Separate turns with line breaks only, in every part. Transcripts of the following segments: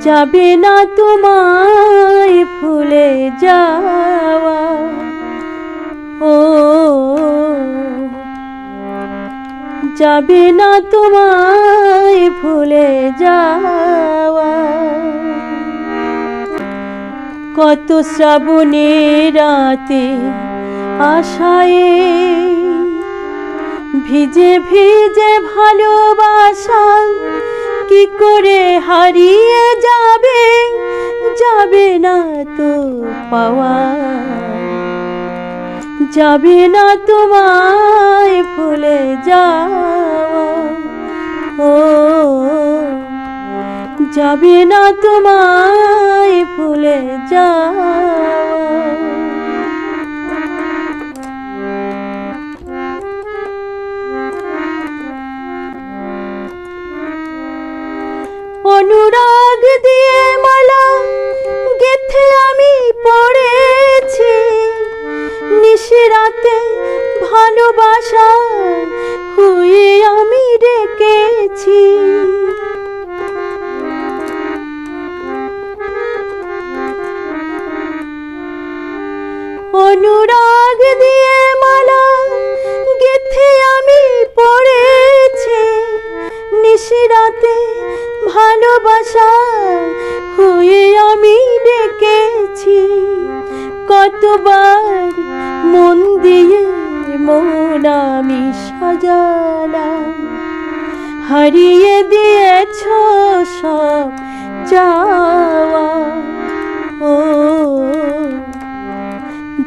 যাবে না তোমায় ভুলে যাওয়া। ও, যাবে না তোমায় ভুলে যাওয়া। কত শ্রাবণে রাতে আশায় ভিজে ভিজে ভালোবাসা কি করে হারিয়ে যাবে? যাবে না তো পাওয়া। যাবে না তোমায় ভুলে যাওয়া। ও, যাবে না তোমায় ভুলে যাওয়া। কতবার মন দিয়ে মন আমি সাজালাম। হারিয়ে দিয়েছ সব চাওয়া। ও,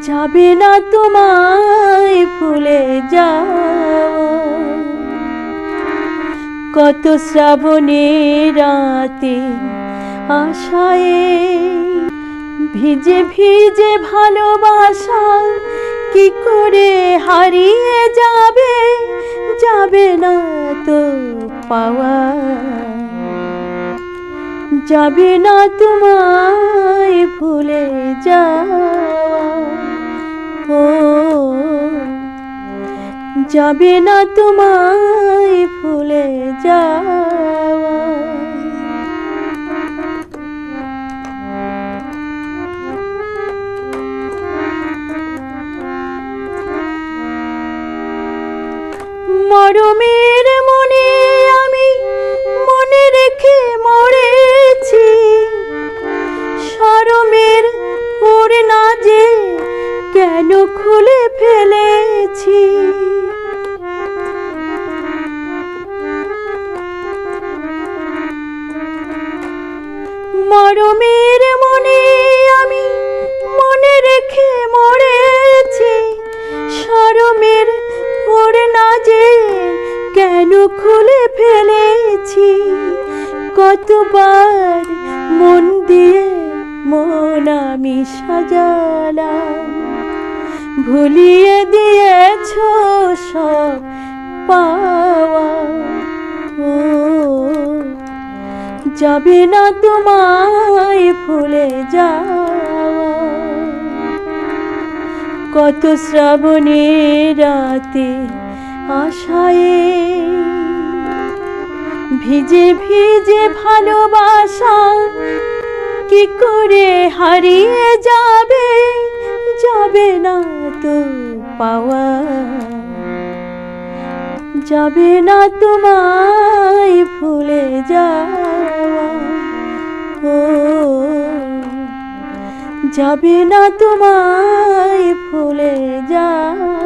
যাবে না তোমায় ভুলে যাওয়া। কত শ্রাবণে রাতে আশায় ভিজে ভিজে ভালোবাসা, কি করে হারিয়ে যাবে যাবে না তো পাওয়া। যাবে না তোমায় ভুলে যাওয়া ও, যাবে না তোমায় ভুলে যাওয়া ফেলেছি। মরমের মনে আমি মনে রেখে মরেছি। সরমের ওর না যে কেন খুলে ফেলেছি। কতবার মন দিয়ে মন আমি সাজালাম। ভুলিয়ে দিয়েছ সব পাওয়া। ও, যাবে না তোমায় ভুলে যাওয়া। কত শ্রাবণে রাতে আশায় ভিজে ভিজে ভালোবাসা কি করে হারিয়ে যাবে? যাবে না তো পাওয়া? যাবে না তোমায় ভুলে যাওয়া। ও, যাবে না তোমায় ভুলে যাওয়া।